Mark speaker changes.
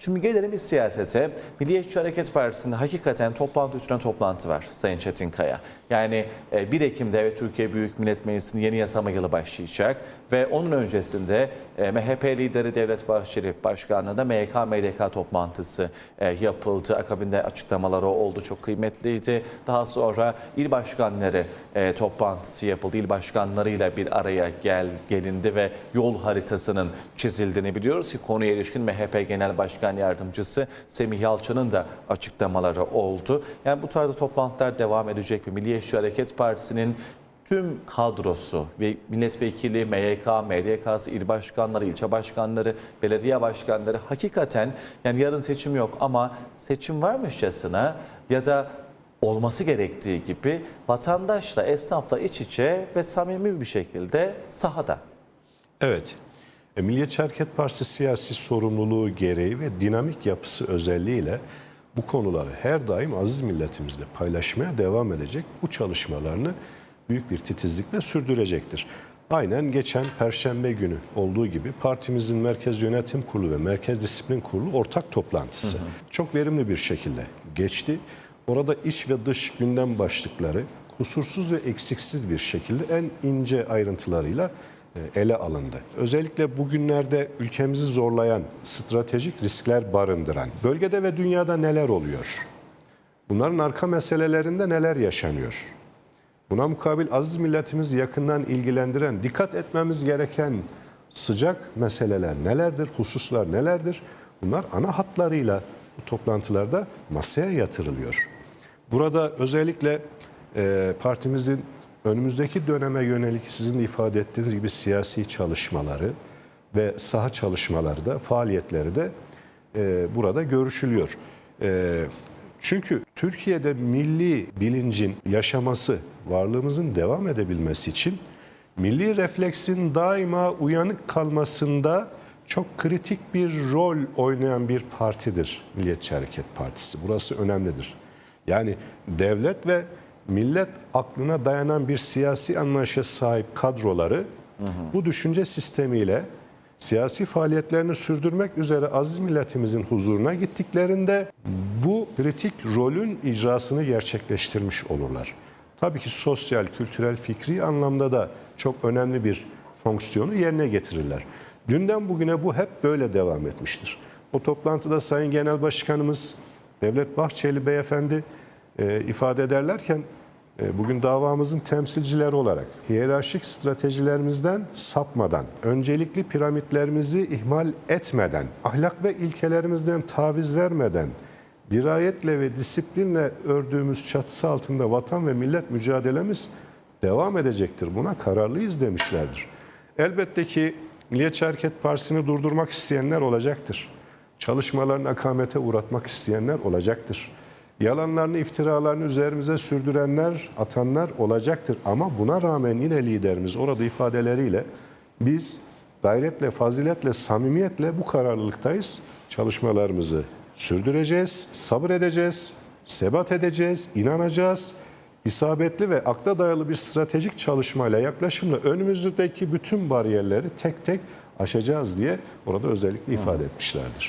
Speaker 1: Şimdi gelelim biz siyasete. Milliyetçi Hareket Partisi'nde hakikaten toplantı üstüne toplantı var Sayın Çetinkaya. Yani e, 1 Ekim'de evet Türkiye Büyük Millet Meclisi'nin yeni yasama yılı başlayacak ve onun öncesinde e, MHP lideri Devlet Bahçeli Başkanlığı'nda MYK MDK toplantısı e, yapıldı. Akabinde açıklamaları oldu çok kıymetliydi. Daha sonra il başkanları e, toplantısı yapıldı. İl başkanlarıyla bir araya gel gelindi ve yol haritasının çizildiğini biliyoruz ki konuya ilişkin MHP Genel Başkan Yardımcısı Semih Yalçın'ın da açıklamaları oldu. Yani bu tarzda toplantılar devam edecek mi? Milliyetçi Hareket Partisi'nin tüm kadrosu ve milletvekili, MYK, MDK'sı, il başkanları, ilçe başkanları, belediye başkanları hakikaten yani yarın seçim yok ama seçim varmışçasına ya da olması gerektiği gibi vatandaşla, esnafla iç içe ve samimi bir şekilde sahada.
Speaker 2: Evet. E, Milliyetçi Hareket Partisi siyasi sorumluluğu gereği ve dinamik yapısı özelliğiyle bu konuları her daim aziz milletimizle paylaşmaya devam edecek. Bu çalışmalarını büyük bir titizlikle sürdürecektir. Aynen geçen Perşembe günü olduğu gibi partimizin Merkez Yönetim Kurulu ve Merkez Disiplin Kurulu ortak toplantısı çok verimli bir şekilde geçti. Orada iç ve dış gündem başlıkları kusursuz ve eksiksiz bir şekilde en ince ayrıntılarıyla ele alındı. Özellikle bugünlerde ülkemizi zorlayan stratejik riskler barındıran bölgede ve dünyada neler oluyor? Bunların arka meselelerinde neler yaşanıyor? Buna mukabil aziz milletimiz yakından ilgilendiren, dikkat etmemiz gereken sıcak meseleler nelerdir, hususlar nelerdir? Bunlar ana hatlarıyla bu toplantılarda masaya yatırılıyor. Burada özellikle e, partimizin önümüzdeki döneme yönelik sizin de ifade ettiğiniz gibi siyasi çalışmaları ve saha çalışmaları da faaliyetleri de e, burada görüşülüyor. E, çünkü Türkiye'de milli bilincin yaşaması, varlığımızın devam edebilmesi için milli refleksin daima uyanık kalmasında çok kritik bir rol oynayan bir partidir Milliyetçi Hareket Partisi. Burası önemlidir. Yani devlet ve millet aklına dayanan bir siyasi anlayışa sahip kadroları bu düşünce sistemiyle siyasi faaliyetlerini sürdürmek üzere aziz milletimizin huzuruna gittiklerinde bu kritik rolün icrasını gerçekleştirmiş olurlar. Tabii ki sosyal, kültürel, fikri anlamda da çok önemli bir fonksiyonu yerine getirirler. Dünden bugüne bu hep böyle devam etmiştir. O toplantıda Sayın Genel Başkanımız Devlet Bahçeli Beyefendi e, ifade ederlerken bugün davamızın temsilcileri olarak hiyerarşik stratejilerimizden sapmadan, öncelikli piramitlerimizi ihmal etmeden, ahlak ve ilkelerimizden taviz vermeden, dirayetle ve disiplinle ördüğümüz çatısı altında vatan ve millet mücadelemiz devam edecektir. Buna kararlıyız demişlerdir. Elbette ki Milliyetçi Hareket Partisi'ni durdurmak isteyenler olacaktır. Çalışmalarını akamete uğratmak isteyenler olacaktır. Yalanlarını, iftiralarını üzerimize sürdürenler, atanlar olacaktır. Ama buna rağmen yine liderimiz orada ifadeleriyle biz gayretle, faziletle, samimiyetle bu kararlılıktayız. Çalışmalarımızı sürdüreceğiz, sabır edeceğiz, sebat edeceğiz, inanacağız. İsabetli ve akla dayalı bir stratejik çalışmayla yaklaşımla önümüzdeki bütün bariyerleri tek tek aşacağız diye orada özellikle ifade etmişlerdir.